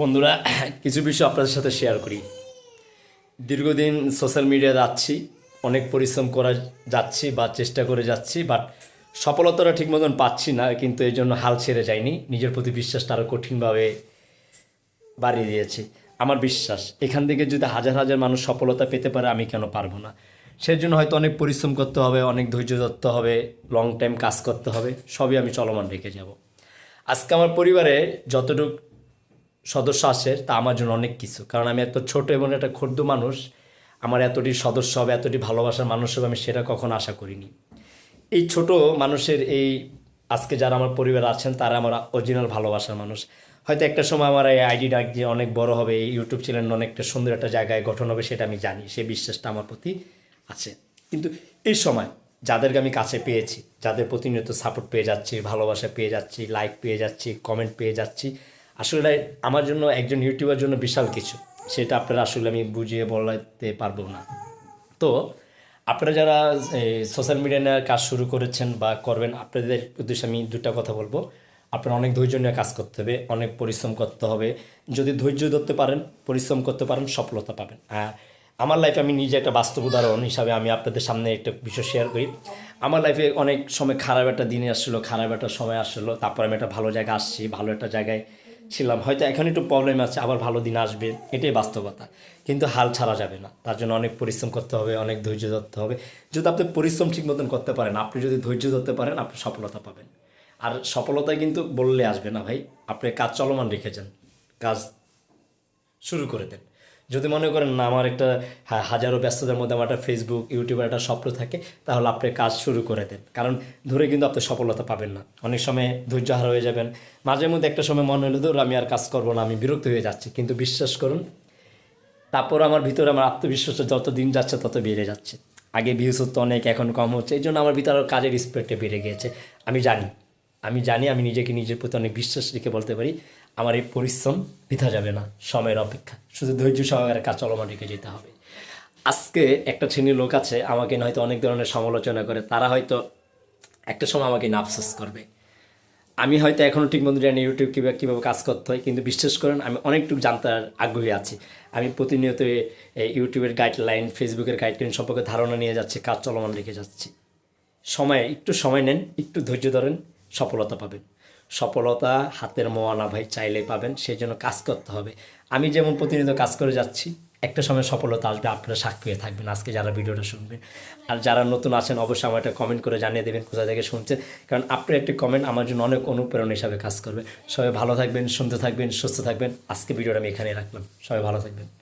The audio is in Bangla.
বন্ধুরা, কিছু বিষয় আপনাদের সাথে শেয়ার করি। দীর্ঘদিন সোশ্যাল মিডিয়া যাচ্ছি, অনেক পরিশ্রম করা যাচ্ছি বা চেষ্টা করে যাচ্ছি বাট সফলতাটা ঠিক মতন পাচ্ছি না, কিন্তু এই জন্য হাল ছেড়ে যায়নি নিজের প্রতি বিশ্বাসটা আরও কঠিনভাবে বাড়িয়ে দিয়েছি। আমার বিশ্বাস, এখান থেকে যদি হাজার হাজার মানুষ সফলতা পেতে পারে, আমি কেন পারব না? সেই জন্য হয়তো অনেক পরিশ্রম করতে হবে, অনেক ধৈর্য ধরতে হবে লং টাইম কাজ করতে হবে, সবই আমি চলমান রেখে যাব। আজকে আমার পরিবারে যতটুকু সদস্য আসে তা আমার জন্য অনেক কিছু। কারণ আমি এত ছোট এবং একটা ক্ষুদ্র মানুষ, আমার এতটি সদস্য হবে, এতটি ভালোবাসার মানুষ হবে, আমি সেটা কখনো আশা করিনি। এই ছোট মানুষের এই আজকে যারা আমার পরিবার আছেন, তারা আমার অরিজিনাল ভালোবাসার মানুষ। হয়তো একটা সময় আমার এই আইডি ডাক যে অনেক বড় হবে, এই ইউটিউব চ্যানেল অনেকটা সুন্দর একটা জায়গায় গঠন হবে, সেটা আমি জানি, সেই বিশ্বাসটা আমার প্রতি আছে। কিন্তু এই সময় যাদেরকে আমি কাছে পেয়েছি, যাদের প্রতিনিয়ত সাপোর্ট পেয়ে যাচ্ছি, ভালোবাসা পেয়ে যাচ্ছি লাইক পেয়ে যাচ্ছি কমেন্ট পেয়ে যাচ্ছি আসলে আমার জন্য একজন ইউটিউবার জন্য বিশাল কিছু। সেটা আপনারা আসলে আমি বুঝিয়ে বলাতে পারব না। তো, আপনারা যারা সোশ্যাল মিডিয়া নিয়ে কাজ শুরু করেছেন বা করবেন, আপনাদের উদ্দেশ্যে আমি দুটা কথা বলব। আপনার অনেক ধৈর্য নিয়ে কাজ করতে হবে, অনেক পরিশ্রম করতে হবে। যদি ধৈর্য ধরতে পারেন, পরিশ্রম করতে পারেন, সফলতা পাবেন। আর আমার লাইফে আমি নিজে একটা বাস্তব উদাহরণ হিসাবে আমি আপনাদের সামনে একটা বিষয় শেয়ার করি। আমার লাইফে অনেক সময় খারাপ একটা দিনে আসছিল খারাপ একটা সময় আসছিল তারপর আমি একটা ভালো জায়গায় আসছি, ভালো একটা জায়গায় ছিলাম। হয়তো এখন একটু প্রবলেম আছে, আবার ভালো দিন আসবে, এটাই বাস্তবতা। কিন্তু হাল ছাড়া যাবে না। তার জন্য অনেক পরিশ্রম করতে হবে, অনেক ধৈর্য ধরতে হবে। যদি আপনি পরিশ্রম ঠিক মতন করতে পারেন, আপনি যদি ধৈর্য ধরতে পারেন, আপনি সফলতা পাবেন। আর সফলতা কিন্তু বললে আসবে না ভাই। আপনি কাজ চলমান রেখেছেন কাজ শুরু করে দেন। যদি মনে করেন না আমার একটা হাজারো ব্যস্ততার মধ্যে আমার একটা ফেসবুক ইউটিউবের একটা স্বপ্ন থাকে, তাহলে আপনি কাজ শুরু করে দেন। কারণ ধরে কিন্তু আপনি সফলতা পাবেন না। অনেক সময় ধৈর্য হারা হয়ে যাবেন। মাঝে মধ্যে একটা সময় মনে হলো, ধর, আমি আর কাজ করব না, আমি বিরক্ত হয়ে যাচ্ছি। কিন্তু বিশ্বাস করুন, তারপর আমার ভিতরে আমার আত্মবিশ্বাসটা যত দিন যাচ্ছে, তত বেড়ে যাচ্ছে। আগে ভিউজ অনেক, এখন কম হচ্ছে। এই জন্য আমার ভিতরে কাজের স্পিডটা বেড়ে গিয়েছে। আমি জানি। আমি জানি আমি নিজেকে নিজের প্রতি অনেক বিশ্বাস রেখে বলতে পারি, আমার এই পরিশ্রম বৃথা যাবে না, সময়ের অপেক্ষা। শুধু ধৈর্য সহকারে কাজ চলমান রেখে যেতে হবে। আজকে একটা শ্রেণির লোক আছে, আমাকে হয়তো অনেক ধরনের সমালোচনা করে, তারা হয়তো একটা সময় আমাকে না আফসোস করবে। আমি হয়তো এখনও ঠিক মতো জানি ইউটিউব কীভাবে কীভাবে কাজ করতে হয়, কিন্তু বিশ্বাস করেন, আমি অনেকটুকু জানতে আগ্রহী আছি। আমি প্রতিনিয়ত ইউটিউবের গাইডলাইন ফেসবুকের গাইডলাইন সম্পর্কে ধারণা নিয়ে যাচ্ছি, কাজ চলমান রেখে যাচ্ছি। সময়, একটু সময় নেন, একটু ধৈর্য ধরেন সফলতা পাবেন। সফলতা হাতের মোয়ানা ভাই চাইলেই পাবেন সেই জন্য কাজ করতে হবে। আমি যেমন প্রতিনিয়ত কাজ করে যাচ্ছি, একটা সময় সফলতা আসবে, আপনারা সাক্ষী হয়ে থাকবেন। আজকে যারা ভিডিওটা শুনবেন, আর যারা নতুন আছেন, অবশ্যই আমার একটা কমেন্ট করে জানিয়ে দেবেন কোথা থেকে শুনছেন। কারণ আপনার একটি কমেন্ট আমার জন্য অনেক অনুপ্রেরণা হিসাবে কাজ করবে। সবাই ভালো থাকবেন সুন্দর থাকবেন, সুস্থ থাকবেন। আজকে ভিডিওটা আমি এখানে রাখলাম। সবাই ভালো থাকবেন।